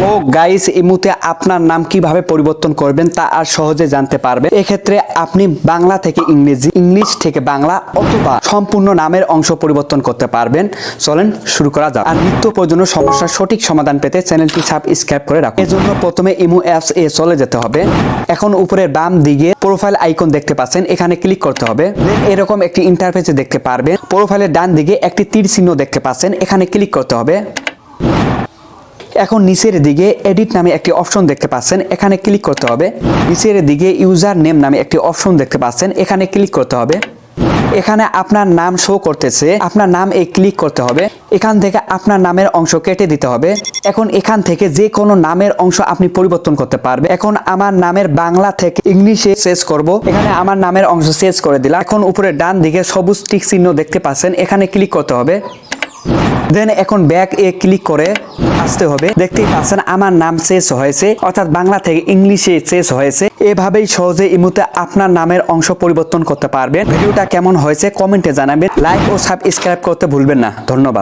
Hello guys, এই মুহূর্তে আপনার নাম কীভাবে পরিবর্তন করবেন তা আর সহজে জানতে পারবেন। এক্ষেত্রে আপনি বাংলা থেকে ইংরেজি, ইংলিশ থেকে বাংলা অথবা সম্পূর্ণ নামের অংশ পরিবর্তন করতে পারবেন। চলেন শুরু করা যাক। আর নিত্য প্রয়োজনীয় সমস্যার সঠিক সমাধান পেতে চ্যানেলটি সাবস্ক্রাইব করে রাখুন। এজন্য প্রথমে ইমো অ্যাপস এ চলে যেতে হবে। এখন উপরের বাম দিকে প্রোফাইল আইকন দেখতে পাচ্ছেন, এখানে ক্লিক করতে হবে। এরকম একটি ইন্টারফেসে দেখতে পারবেন। প্রোফাইলের ডান দিকে একটি তীর চিহ্ন দেখতে পাচ্ছেন, এখানে ক্লিক করতে হবে। এখন নিচের দিকে এডিট নামে একটি অপশন দেখতে পাচ্ছেন, এখানে ক্লিক করতে হবে। নিচের দিকে ইউজার নেম নামে একটি অপশন দেখতে পাচ্ছেন, এখানে ক্লিক করতে হবে। এখানে আপনার নাম শো করতেছে, আপনার নাম এই ক্লিক করতে হবে। এখান থেকে আপনার নামের অংশ কেটে দিতে হবে। এখন এখান থেকে যে কোনো নামের অংশ আপনি পরিবর্তন করতে পারবেন। এখন আমার নামের বাংলা থেকে ইংলিশে শেষ করব। এখানে আমার নামের অংশ শেষ করে দিলাম। এখন উপরে ডান দিকে সবুজ টিক চিহ্ন দেখতে পাচ্ছেন, এখানে ক্লিক করতে হবে। দেন এখন ব্যাক এ ক্লিক করে আসতে হবে। দেখতেই পাচ্ছেন আমার নাম শেষ হয়েছে, অর্থাৎ বাংলা থেকে ইংলিশে শেষ হয়েছে। এভাবেই সহজে ইমুতে আপনার নামের অংশ পরিবর্তন করতে পারবেন। ভিডিওটা কেমন হয়েছে কমেন্টে জানাবেন। লাইক ও সাবস্ক্রাইব করতে ভুলবেন না। ধন্যবাদ।